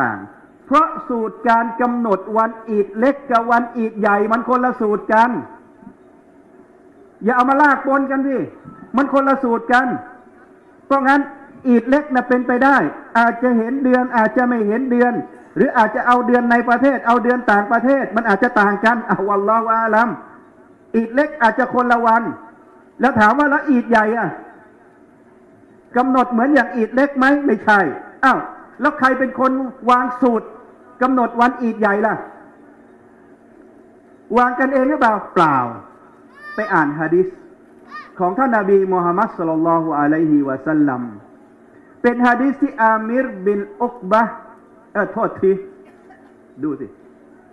ต่างเพราะสูตรการกำหนดวันอีดเล็กกับวันอีดใหญ่มันคนละสูตรกัน อย่าเอามาลากปนกันพี่มันคนละสูตรกัน เพราะงั้นอีดเล็กนะเป็นไปได้ อาจจะเห็นเดือนอาจจะไม่เห็นเดือน หรืออาจจะเอาเดือนในประเทศ เอาเดือนต่างประเทศ มันอาจจะต่างกันอาวัลลอฮฺอาลัมอีดเล็กอาจจะคนละวัน แล้วถามว่าแล้วอีดใหญ่อะกำหนดเหมือนอย่างอีดเล็กไหมไม่ใช่อ้าว แล้วใครเป็นคนวางสูตรกำหนดวันอีดใหญ่ล่ะ วางกันเองหรือเปล่าเปล่า ไปอ่านฮะดิษของท่านนาบีมุฮัมมัดสุลลัลลอฮุอะลัยฮิวะสัลลัมเป็นฮะดิษที่อามิรบินอุกบะเออโทษทีดูสิ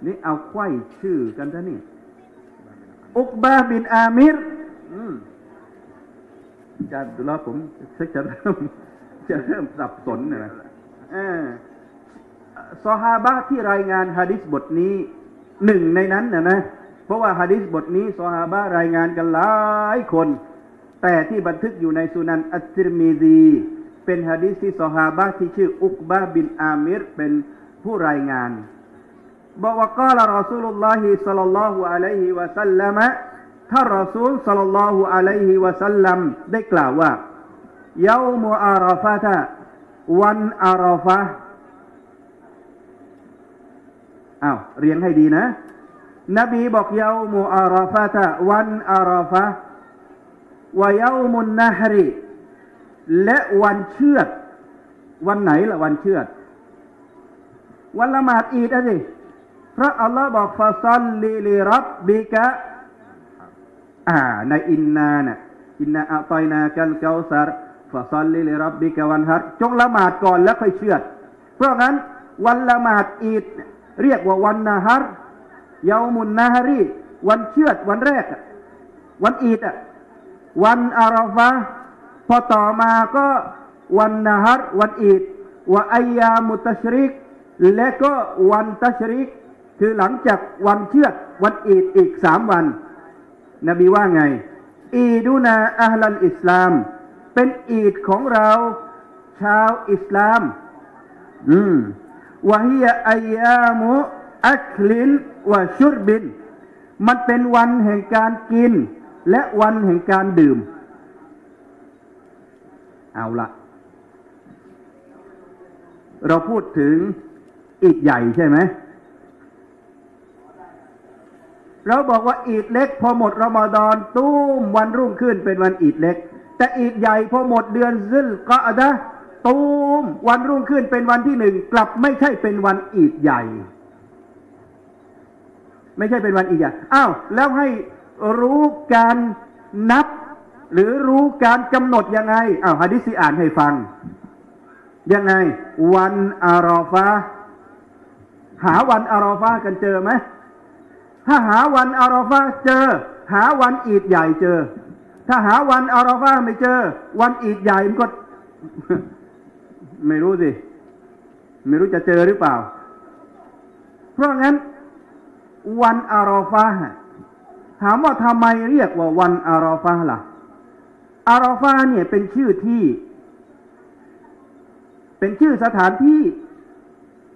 นี่เอาไข้ชื่อกันท่านี่ อุกบะบินอามิรจะดูแลผมจะเริ่มจะเริ่มสับสนนะ อซอฮาบะที่รายงานฮะดิษบทนี้หนึ่งในนั้นนะนะ เพราะว่าฮะดิษบทนี้ซอฮาบะรายงานกันหลายคน แต่ที่บันทึกอยู่ในสุนันอัตติรมีดีเป็นฮะดิษที่ซอฮาบะที่ชื่ออุกบะบินอามิรเป็นผู้รายงานบอกว่ากล่าวรอสูลุลลอฮิสัลลัลลอฮุอะลัยฮิวะสัลลัมท่านรอซูลสัลลัลลอฮุอะลัยฮิวะสัลลัมได้กล่าวว่ายามุอาราฟะตะ วันอาราฟะอ้าวเรียงให้ดีนะ นบีบอกเยามุอาราฟะตะวันอาราฟะวเยามุนนะฮรีและวันเชือดวันไหนละวันเชือดวันละหมาดอีดอะสิพระอัลลอฮ์บอกฟาซัลลีลิรับบิกะอ่าในอินนาน่ะอินนาอัตอยนากัลเกาซาร ฟาซัลลิลรับบิกวันฮัดจงละหมาดก่อนแล้วค่อยเชือด เพราะงั้นวันละหมาดอีดเรียกว่าวันนาฮัรยามุนนาฮารีวันเชือดวันแรก วันอีดวันอาราฟะพอต่อมาก็วันนาฮัรวันอีดว่าอายามุตชริก และก็วันตัชริก คือหลังจากวันเชือดวันอีดอีกสามวัน นบีว่าไง อีดูนาอัลลอิสลาม เป็นอีดของเราชาวอิสลาม อืมวะฮียอายามุอัคลินวะชุรบิน มันเป็นวันแห่งการกิน และวันแห่งการดื่ม เอาละเราพูดถึงอีดใหญ่ใช่ไหม เราบอกว่าอีดเล็ก พอหมดรอมฎอนตุ้มวันรุ่งขึ้นเป็นวันอีดเล็ก แต่อีดใหญ่พอหมดเดือนซิลก็อะดะตูมวันรุ่งขึ้นเป็นวันที่หนึ่งกลับไม่ใช่เป็นวันอีดใหญ่ ไม่ใช่เป็นวันอีดใหญ่อ้าวแล้วให้รู้การนับ หรือรู้การกำหนดยังไงอ้าวฮะดิษอ่านให้ฟัง ยังไง วันอารอฟาหาวันอารอฟากันเจอไหมถ้าหาวันอารอฟาเจอ หาวันอีดใหญ่เจอ ถ้าหาวันอารอฟาไม่เจอ วันอีดใหญ่มันก็ ไม่รู้สิ ไม่รู้จะเจอหรือเปล่า เพราะงั้น วันอารอฟาถามว่าทำไมเรียกว่าวันอารอฟาล่ะ อารอฟาเนี่ยเป็นชื่อที่ เป็นชื่อสถานที่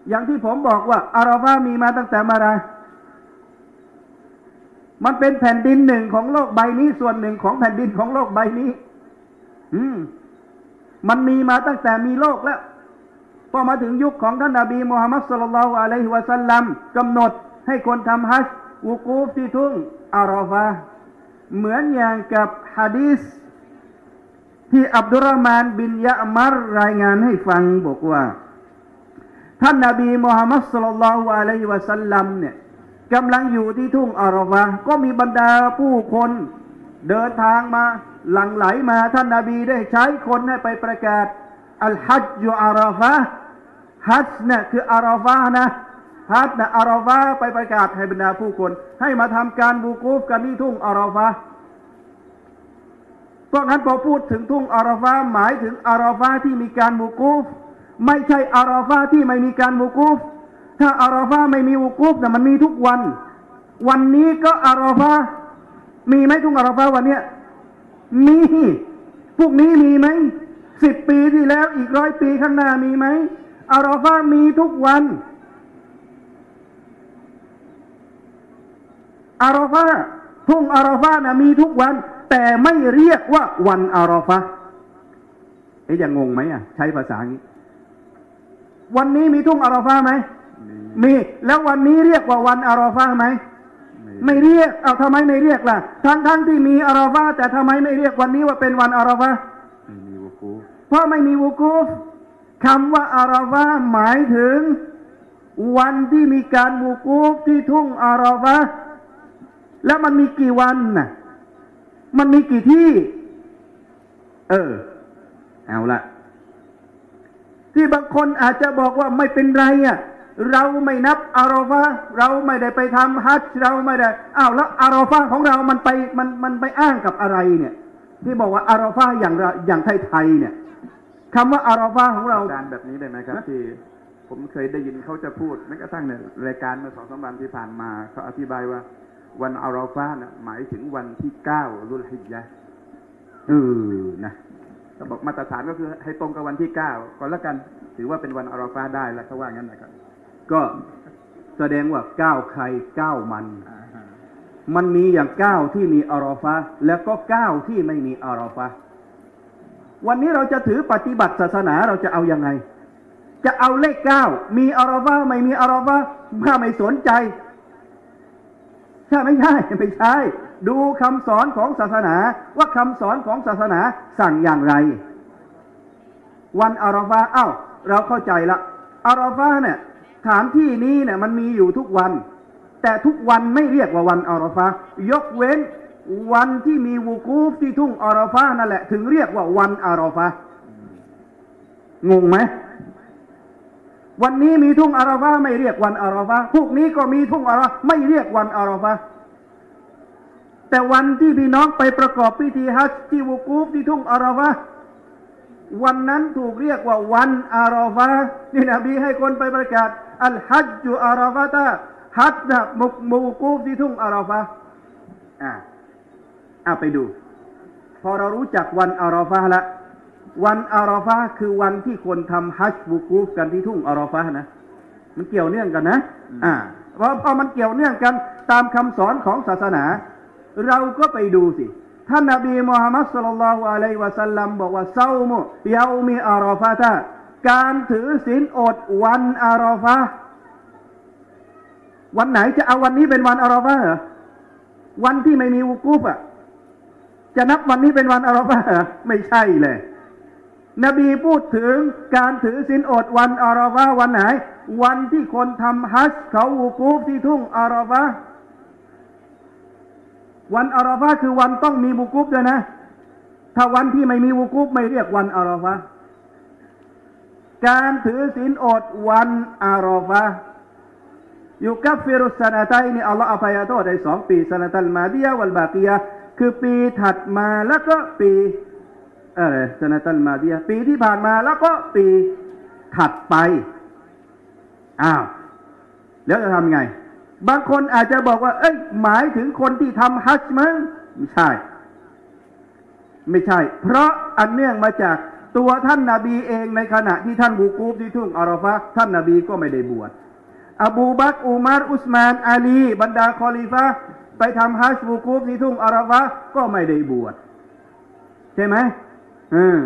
อย่างที่ผมบอกว่าอารอฟามีมาตั้งแต่มาไร มันเป็นแผ่นดินหนึ่งของโลกใบนี้ ส่วนหนึ่งของแผ่นดินของโลกใบนี้ อืม มันมีมาตั้งแต่มีโลกแล้วพอมาถึงยุคของท่านนาบีมูฮัมมัดสุลลัลอะลัยฮิวะสัลลัมกำหนดให้คนทำฮัจวุกูฟที่ทุ่งอารอฟาเหมือนอย่างกับฮะดีษที่อับดุลรามานบินยะมัรรายงานให้ฟังบอกว่า ท่านนาบีมูฮัมมัดสุลลัลอะลัยฮิวะสัลลัมเนี่ย กำลังอยู่ที่ทุ่งอารอฟาก็มีบรรดาผู้คน เดินทางมาหลั่งไหลมาท่านนาบีได้ใช้คนให้ไปประกาศอัลฮัจญ์อาราฟะฮัจเนี่ยคืออาราฟะนะฮัจนะอาราฟะไปประกาศให้บรรดาผู้คน ให้มาทำการบูกูฟกันที่ทุ่งอาราฟะเพราะงั้นพอพูดถึงทุ่งอาราฟะหมายถึงอาราฟะที่มีการบูกูฟไม่ใช่อาราฟะที่ไม่มีการบูกูฟ ถ้าอาราฟะไม่มีบูกูฟแต่มันมีทุกวัน วันนี้ก็อาราฟะมีไหมทุ่งอาราฟะวันเนี้ยมีพวกนี้มีไหมสิบปีที่แล้วอีกร้อยปีข้างหน้ามีไหมอารอฟามีทุกวันอารอฟาทุ่งอารอฟานะมีทุกวัน แต่ไม่เรียกว่าวันอารอฟาเอ๊ะยังงงไหมอะ ใช้ภาษางี้ วันนี้มีทุ่งอารอฟาไหม มีแล้ววันนี้เรียกว่าวันอารอฟาไหมไม่เรียก เอาทำไมไม่เรียกล่ะ ทั้งทั้งที่มีอารอฟาแต่ทำไมไม่เรียกวันนี้ว่าเป็นวันอารอฟาไม่มีวุกูฟเพราะไม่มีวูกูฟคำว่าอารอฟาหมายถึง วันที่มีการวูกูฟที่ทุ่งอารอฟาแล้วมันมีกี่วันน่ะมันมีกี่ที่ เออ เอาละที่บางคนอาจจะบอกว่าไม่เป็นไรอะ เราไม่นับอารอฟาเราไม่ได้ไปทำฮัจญ์เราไม่ได้อ้าวแล้วอารอฟาของเรามันไปมันมันไปอ้างกับอะไรเนี่ย ที่บอกว่าอารอฟาอย่างเราอย่างไทยๆเนี่ยคำว่าอารอฟาของเราอาจารย์แบบนี้ได้ไหมครับที่ผมเคยได้ยินเขาจะพูดแม้กระทั่งในรายการเมื่อสองสามวันที่ผ่านมาเขาอธิบายว่า วันอาราฟานะหมายถึงวันที่เก้ารุลฮิจญะห์เออนะเขาบอกมาตรฐานก็คือให้ตรงกับวันที่เก้าก่อนละกันถือว่าเป็นวันอาราฟาได้แล้วเขาว่างั้นนะครับ ก็แสดงว่าเก้าใครเก้ามัน มันมีอย่างเก้าที่มีอารอฟะแล้วก็เก้าที่ไม่มีอารอฟะวันนี้เราจะถือปฏิบัติศาสนาเราจะเอาอยัางไง จะเอาเลขเก้ามีอารอฟะไม่มีอารอฟะถ้าไม่สนใจใช่ไม่ใช่ไม่ใช่ ดูคำสอนของศาสนาว่าคำสอนของศาสนาสั่งอย่างไร วันอารอฟาเอ้า เราเข้าใจละอารอฟาเนี่ย ฐานที่นี้เนี่ยมันมีอยู่ทุกวัน แต่ทุกวันไม่เรียกว่าวันอารอฟายกเว้นวันที่มีวูกูฟที่ทุ่งอารอฟานั่นแหละ ถึงเรียกว่าวันอารอฟางงไหมวันนี้มีทุ่งอารอฟาไม่เรียกวันอารอฟาพวกนี้ก็มีทุ่งอารอฟาไม่เรียกวันอารอฟาแต่วันที่พี่น้องไปประกอบพิธีฮัจที่วูกูฟที่ทุ่งอารอฟาวันนั้นถูกเรียกว่าวันอารอฟาที่นบีให้คนไปประกาศ อัลฮัจจุอารอฟาตาฮัจญ์มุกมูกูฟที่ทุ่งอารอฟาอ่าอ่าไปดู พอเรารู้จักวันอารอฟาละ วันอารอฟาคือวันที่คนทำฮัจญ์วูกูฟกันที่ทุ่งอารอฟานะมันเกี่ยวเนื่องกันนะ อ่าเพราะพอมันเกี่ยวเนื่องกันตามคำสอนของศาสนา เราก็ไปดูสิ ท่านนบีมูฮัมมัดสุลลัลลอฮุอะลัยวะสัลลัมบอกว่าเซามุยามีอารอฟาตา การถือศีลอดวันอารอฟาวันไหนจะเอาวันนี้เป็นวันอารอฟาเหรอวันที่ไม่มีวุกูฟอะจะนับวันนี้เป็นวันอารอฟาเหรอไม่ใช่เลย นบีพูดถึงการถือศีลอดวันอารอฟาวันไหน วันที่คนทำฮัจเขาวูกูฟที่ทุ่งอารอฟาวันอาราฟาคือวันต้องมีวุกุฟด้วยนะ ถ้าวันที่ไม่มีวุกุฟไม่เรียกวันอาราฟา การถือศีลอดวันอาราฟาอยู่กับฟิรุสนาตัยนี่อัลลอฮฺอภัยโทษได้สองปีสนาตัลมาดียวัลบากียคือปีถัดมาแล้วก็ปีอะไรสนาตัลมาดียปีที่ผ่านมาแล้วก็ปีถัดไปอ้าวแล้วจะทำไง บางคนอาจจะบอกว่า เอ้ย หมายถึงคนที่ทำฮัจญ์มั้งไม่ใช่ ไม่ใช่ เพราะอันเนื่องมาจาก ตัวท่านนาบีเองในขณะที่ท่านบูกูฟที่ทุ่งอาราฟะท่านนาบีก็ไม่ได้บวชอบูบักอุมารอุสมานอาลี บรรดาคอลีฟะไปทำฮัจญ์บูกูฟที่ทุ่งอาราฟะก็ไม่ได้บวชใช่ไหมเออ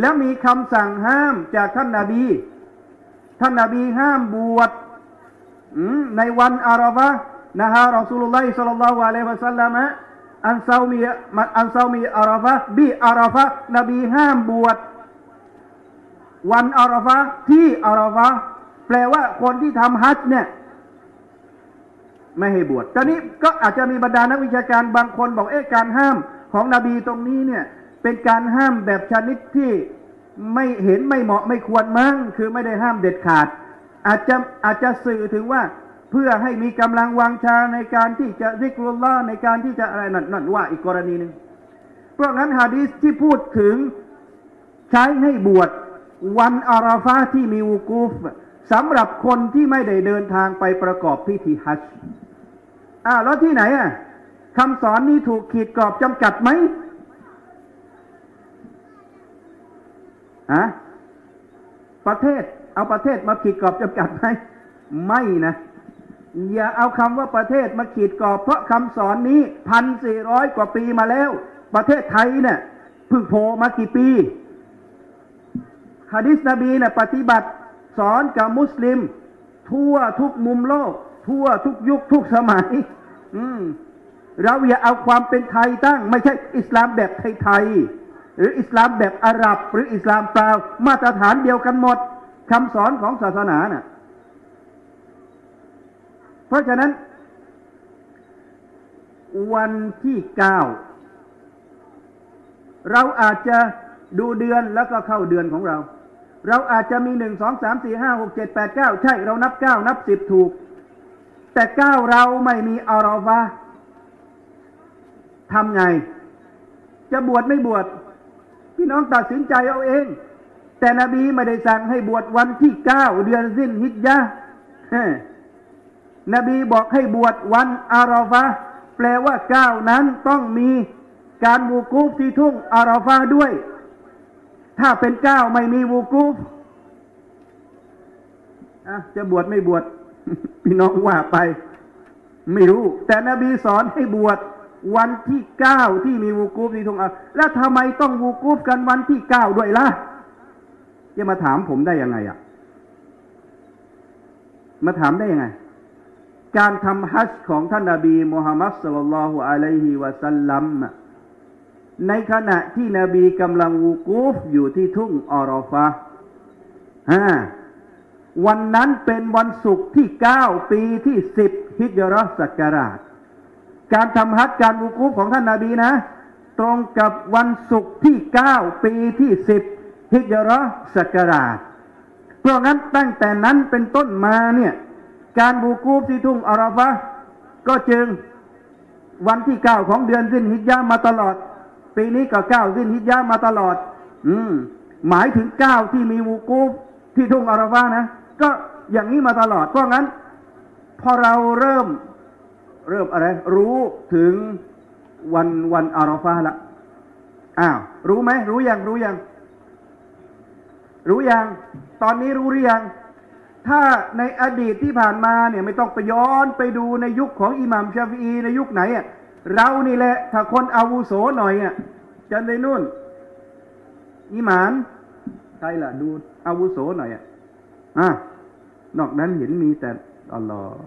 แล้วมีคำสั่งห้ามจากท่านนาบี ท่านนาบีห้ามบวชในวันอาราฟะนะฮะรอสูลุลลอฮิศ็อลลัลลอฮุอะลัยฮิวะสัลลัมะอันซามีอันซามีอาราฟะบิอาราฟะนบีห้ามบวช วันอาราฟะห์ที่อาราฟะห์แปลว่าคนที่ทำฮัจญ์เนี่ย ไม่ให้บวชตอนนี้ก็อาจจะมีบรรดานักวิชาการบางคนบอกเอ๊ะการห้ามของนบีตรงนี้เนี่ย เป็นการห้ามแบบชนิดที่ไม่เห็นไม่เหมาะไม่ควรมั้งคือไม่ได้ห้ามเด็ดขาด อาจจะอาจจะสื่อถึงว่าเพื่อให้มีกำลังวังชาในการที่จะริกรุลลอในการที่จะอะไรนั่นนั่นว่าอีกกรณีหนึ่งเพราะงั้นฮะดีษที่พูดถึงใช้ให้บวช วันอาราฟาที่มีวูกูฟสำหรับคนที่ไม่ได้เดินทางไปประกอบพิธีฮัจญ์อ่าแล้วที่ไหนอะคำสอนนี้ถูกขีดกรอบจำกัดไหมฮะประเทศ เอาประเทศมาขีดกรอบจำกัดไหมไม่นะ อย่าเอาคำว่าประเทศมาขีดกรอบ เพราะคำสอนนี้พันสี่ร้อยกว่าปีมาแล้ว ประเทศไทยเนี่ยเพิ่งโผล่มากี่ปี ฮะดิษนบีเนี่ยปฏิบัติสอนกับมุสลิม ทั่วทุกมุมโลก ทั่วทุกยุคทุกสมัย อืมเราอย่าเอาความเป็นไทยตั้ง ไม่ใช่อิสลามแบบไทยๆหรืออิสลามแบบอาหรับ หรืออิสลามเปล่ามาตรฐานเดียวกันหมดคำสอนของศาสนาน่ะ เพราะฉะนั้น วันที่เก้าเราอาจจะดูเดือนแล้วก็เข้าเดือนของเรา เราอาจจะมีหนึ่งสองสามสี่ห้าหกเจ็ดแปดเก้าใช่เรานับเก้านับสิบถูก แต่เก้าเราไม่มีอารอฟาทำไง จะบวชไม่บวชพี่น้องตัดสินใจเอาเอง แต่นบีไม่ได้สั่งให้บวชวันที่เก้าเดือนสิ้นฮิจญานบีบอกให้บวชวันอารอฟาแปลว่าเก้านั้นต้องมีการวูกูฟที่ทุ่งอารอฟาด้วย ถ้าเป็นเก้าไม่มีวูกูฟจะบวชไม่บวชพี่น้องว่าไป ไม่รู้ แต่นบีสอนให้บวชวันที่เก้าที่มีวูกูฟที่ทุ่งอาแล้วทำไมต้องวูกูฟกันวันที่เก้าด้วยล่ะจะมาถามผมได้ยังไงอะ มาถามได้ยังไง การทำฮัจญ์ของท่านนาบีมุฮัมมัดสุลลัลลอฮุอะลัยฮิวะสัลลัม ในขณะที่นบีกำลังวูกูฟอยู่ที่ทุ่งออรอฟะฮะวันนั้นเป็นวันศุกร์ที่เก้าปีที่สิบฮิจรัสกราช การทำฮัจการวูกูฟของท่านนาบีนะ ตรงกับวันศุกร์ที่เก้าปีที่สิบฮิจรัสกราช เพราะงั้นตั้งแต่นั้นเป็นต้นมาเนี่ย การบูกูฟที่ทุ่งอาราฟะก็จึงวันที่เก้าของเดือนสิ้นฮิจญามาตลอด ปีนี้ก็เก้าสิ้นฮิจญามาตลอด อืม หมายถึงเก้าที่มีวูกูฟที่ทุ่งอาราฟะนะ ก็อย่างนี้มาตลอด เพราะงั้น พอเราเริ่ม เริ่มอะไร รู้ถึงวันวันอาราฟะละอ้าว รู้ไหม รู้ยัง รู้ยัง รู้ยัง ตอนนี้รู้หรือยัง ถ้าในอดีตที่ผ่านมาเนี่ย ไม่ต้องไปย้อนไปดูในยุคของอิหมัมชาฟีในยุคไหนอะ เรานี่แหละ ถ้าคนอาวุโสหน่อยอะจันในนู่นอิหมานใครล่ะ ดูอาวุโสหน่อยอะอะนอกนั้นเห็นมีแต่อัลลอฮ์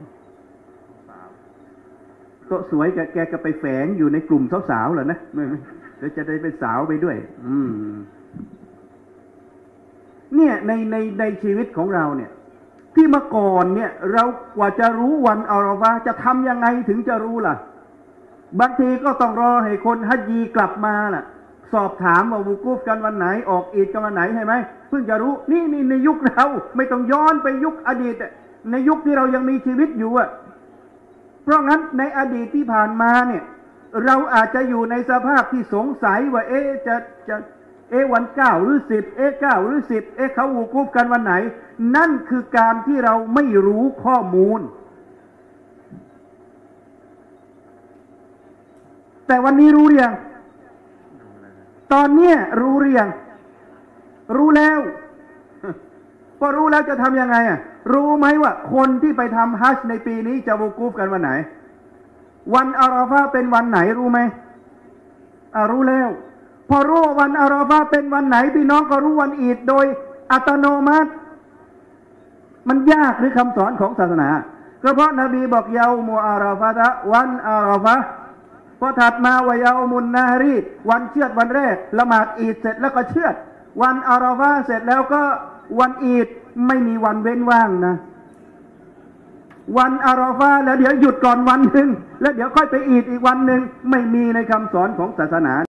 โตะสวยแกแกก็ไปแฝงอยู่ในกลุ่มสาวๆเหรอนะไม่ไม่เดี๋ยวจะได้เป็นสาวไปด้วย อืม เนี่ยในในในชีวิตของเราเนี่ย ที่เมื่อก่อนเนี่ย เรากว่าจะรู้วันอาราฟาจะทำยังไงถึงจะรู้ล่ะ บางทีก็ต้องรอให้คนฮัจญีกลับมาล่ะ สอบถามว่าวูกูฟกันวันไหนออกอีดกันวันไหนใช่ไหมเพิ่งจะรู้นี่นี่ในยุคเรา ไม่ต้องย้อนไปยุคอดีต ในยุคที่เรายังมีชีวิตอยู่อะเพราะงั้นในอดีตที่ผ่านมาเนี่ย เราอาจจะอยู่ในสภาพที่สงสัยว่า เอ๊จะจะเอวันเก้าหรือสิบเอเก้าหรือสิบเอเขาวูกูฟกันวันไหน นั่นคือการที่เราไม่รู้ข้อมูล แต่วันนี้รู้หรือยังตอนเนี้ยรู้หรือยังรู้แล้วพอรู้แล้วจะทำยังไงอะ รู้ไหมว่า คนที่ไปทำฮัจในปีนี้จะวูกูฟกันวันไหน วันอาราฟาเป็นวันไหนรู้ไหมอ่ารู้แล้ว พอรู้ว่าวันอาราฟาเป็นวันไหนพี่น้องก็รู้วันอีดโดยอัตโนมัติ มันยากหรือคำสอนของศาสนา ก็เพราะนบีบอกเยาวมูอาราฟาตะวันอาราฟา พอถัดมาวายามุนนาฮรีวันเชือดวันแรกละหมาดอีดเสร็จแล้วก็เชือด วันอาราวาเสร็จแล้วก็วันอีดไม่มีวันเว้นว่างนะ วันอาราฟาแล้วเดี๋ยวหยุดก่อนวันหนึ่งแล้วเดี๋ยวค่อยไปอีดอีกวันหนึ่งไม่มีในคำสอนของศาสนา